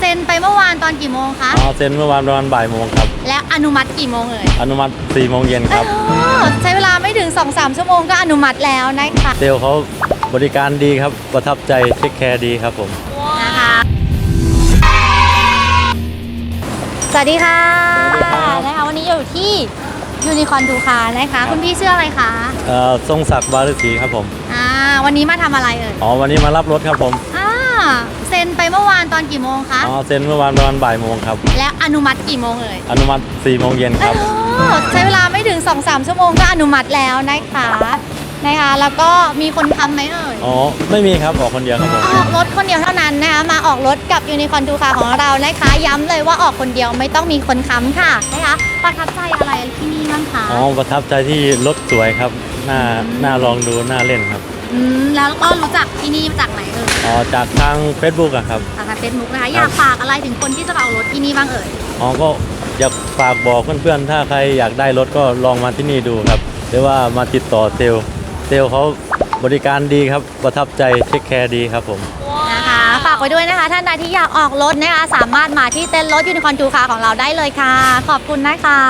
เซ็นไปเมื่อวานตอนกี่โมงคะ อ๋อเซ็นเมื่อวานประมาณบ่ายโมงครับ แล้วอนุมัติกี่โมงเอ่ย อนุมัติ4โมงเย็นครับ อ๋อใช้เวลาไม่ถึง 2-3 ชั่วโมงก็อนุมัติแล้วนะคะเซลล์เขาบริการดีครับ ประทับใจเทคแคร์ดีครับผม นะคะ สวัสดีค่ะสวัสดีครับนะคะวันนี้อยู่ที่ยูนิคอนทูคานะคะ คุณพี่ชื่ออะไรคะ เอ่อทรงศักดิ์บารุษีครับผม อ่า วันนี้มาทำอะไรเอ่ย อ๋อวันนี้มารับรถครับผม อ่าเซ็น ไปเมื่อวานตอนกี่โมงคะ อ๋อเซ็นเมื่อวานประมาณบ่ายโมงครับ แล้วอนุมัติกี่โมงเอ่ยอนุมัติ4โมงเย็นครับอ๋อใช้เวลาไม่ถึง 2-3 ชั่วโมงก็อนุมัติแล้วนะคะนะคะ แล้วก็มีคนค้ำไหมเอ่ย อ๋อ ไม่มีครับออกคนเดียวครับผม ออกรถคนเดียวเท่านั้นนะคะมาออกรถกับยูนิคอนทูคาของเรานะคะ ย้ำเลยว่าออกคนเดียวไม่ต้องมีคนค้ำค่ะนะคะประทับใจอะไรที่นี่บ้างคะ อ๋อ ประทับใจที่รถสวยครับ น่า น่าลองดู น่าเล่นครับ อืมแล้วก็รู้จักที่นี่มาจากไหนเอ่ยอ๋อจากทาง Facebook อะครับ จากเฟซบุ๊กนะคะ อยากฝากอะไรถึงคนที่จะมาเอารถที่นี่บ้างเอ่ย อ๋อก็อยากฝากบอกเพื่อนๆ ถ้าใครอยากได้รถก็ลองมาที่นี่ดูครับ หรือว่ามาติดต่อเซลล์เซลล์เขาบริการดีครับ ประทับใจเทคแคร์ดีครับผม นะคะ ฝากไว้ด้วยนะคะ ท่านใดที่อยากออกรถนะคะ สามารถมาที่เต็นท์รถยูนิคอนทูคาของเราได้เลยค่ะ ขอบคุณนะคะ